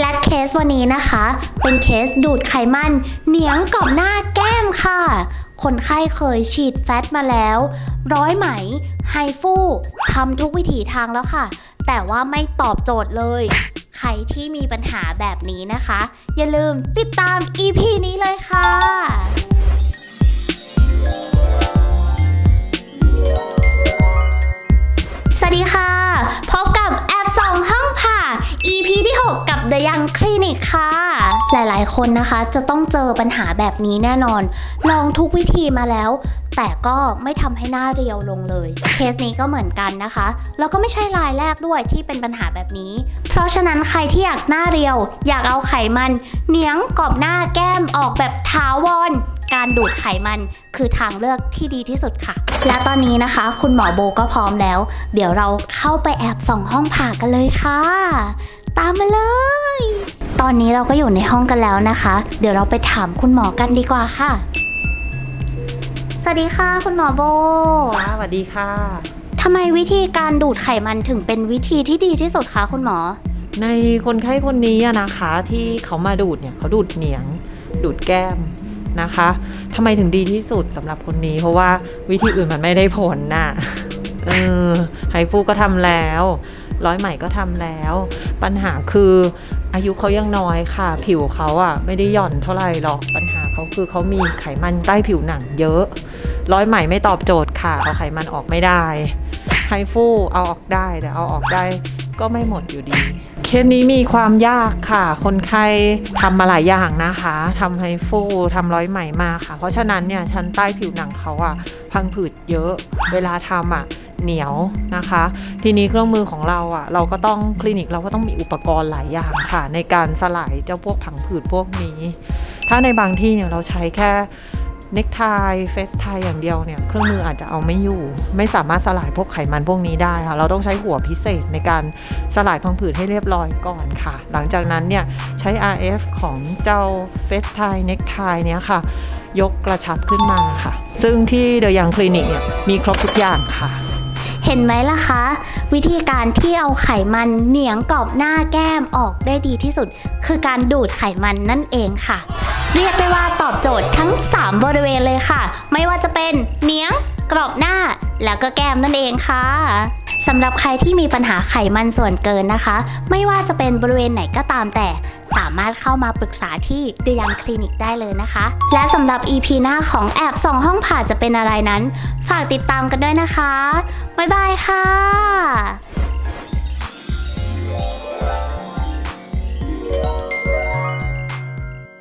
และเคสวันนี้นะคะ เป็นเคสดูดไขมันเหนียงกรอบหน้าแก้มค่ะ คนไข้เคยฉีดแฟตมาแล้ว ร้อยไหม ไฮฟูทำทุกวิถีทางแล้วค่ะ แต่ว่าไม่ตอบโจทย์เลย ใครที่มีปัญหาแบบนี้นะคะ อย่าลืมติดตาม EP นี้เลยค่ะสวัสดีค่ะ พ ค่ะ หลายๆ คนนะคะจะต้องเจอปัญหาแบบนี้แน่นอน ลองทุกวิธีมาแล้ว แต่ก็ไม่ทำให้หน้าเรียวลงเลย เคสนี้ก็เหมือนกันนะคะ แล้วก็ไม่ใช่รายแรกด้วยที่เป็นปัญหาแบบนี้ เพราะฉะนั้นใครที่อยากหน้าเรียว อยากเอาไขมันเหนียงกรอบหน้าแก้มออกแบบถาวรการดูดไขมันคือทางเลือกที่ดีที่สุดค่ะ และตอนนี้นะคะ คุณหมอโบก็พร้อมแล้ว เดี๋ยวเราเข้าไปแอบส่องห้องผ่ากันเลยค่ะ ตามมาเลย ตอนนี้เราก็อยู่ในห้องกันแล้วนะคะ เดี๋ยวเราไปถามคุณหมอกันดีกว่าค่ะ สวัสดีค่ะคุณหมอโบค่ะสวัสดีค่ะ ทำไมวิธีการดูดไขมันถึงเป็นวิธีที่ดีที่สุดคะคุณหมอ ในคนไข้คนนี้อะนะคะที่เขามาดูดเนี่ยเขาดูดเหนียง ดูดแก้มนะคะทำไมถึงดีที่สุดสำหรับคนนี้ เพราะว่าวิธีอื่นมันไม่ได้ผลน่ะเออไฮฟูก็ทำแล้ว ร้อยใหม่ก็ทำแล้ว ปัญหาคือ อายุเขายังน้อยค่ะ ผิวเขาอะไม่ได้หย่อนเท่าไหร่หรอกปัญหาเขาคือเขามีไขมันใต้ผิวหนังเยอะ ร้อยใหม่ไม่ตอบโจทย์ค่ะ เอาไขมันออกไม่ได้ไฮฟูเอาออกได้แต่เอาออกได้ก็ไม่หมดอยู่ดี เคสนี้มีความยากค่ะ คนไข้ทำมาหลายอย่างนะคะทำไฮฟูทำร้อยไหมมาค่ะ เพราะฉะนั้นเนี่ยชั้นใต้ผิวหนังเขาอะพังผืดเยอะ เวลาทำอะ เหนียวนะคะ ทีนี้เครื่องมือของเราอะเราก็ต้องคลินิกเราก็ต้องมีอุปกรณ์หลายอย่างค่ะ ในการสลายเจ้าพวกผังผืดพวกนี้ ถ้าในบางที่เนี่ยเราใช้แค่เน็กไทเฟสไทอย่างเดียวเนี่ยเครื่องมืออาจจะเอาไม่อยู่ ไม่สามารถสลายพวกไขมันพวกนี้ได้ค่ะ เราต้องใช้หัวพิเศษในการสลายพังผืดให้เรียบร้อยก่อนค่ะ หลังจากนั้นเนี่ยใช้ RF ของเจ้าเฟสไทเน็กไทเนี่ยค่ะ ยกกระชับขึ้นมาค่ะ ซึ่งที่เดอยังคลินิกเนี่ยมีครบทุกอย่างค่ะ เห็นไหมล่ะคะ วิธีการที่เอาไขมันเหนียงกรอบหน้าแก้มออกได้ดีที่สุด คือการดูดไขมันนั่นเองค่ะ เรียกได้ว่าตอบโจทย์ทั้ง 3 บริเวณเลยค่ะ ไม่ว่าจะเป็นเหนียงกรอบหน้าแล้วก็แก้มนั่นเองค่ะสำหรับใครที่มีปัญหาไขมันส่วนเกินนะคะ ไม่ว่าจะเป็นบริเวณไหนก็ตามแต่ สามารถเข้ามาปรึกษาที่เดยังคลินิกได้เลยนะคะ และสำหรับ EP หน้าของแอบส่องห้องผ่าจะเป็นอะไรนั้น ฝากติดตามกันด้วยนะคะ บ๊ายบายค่ะ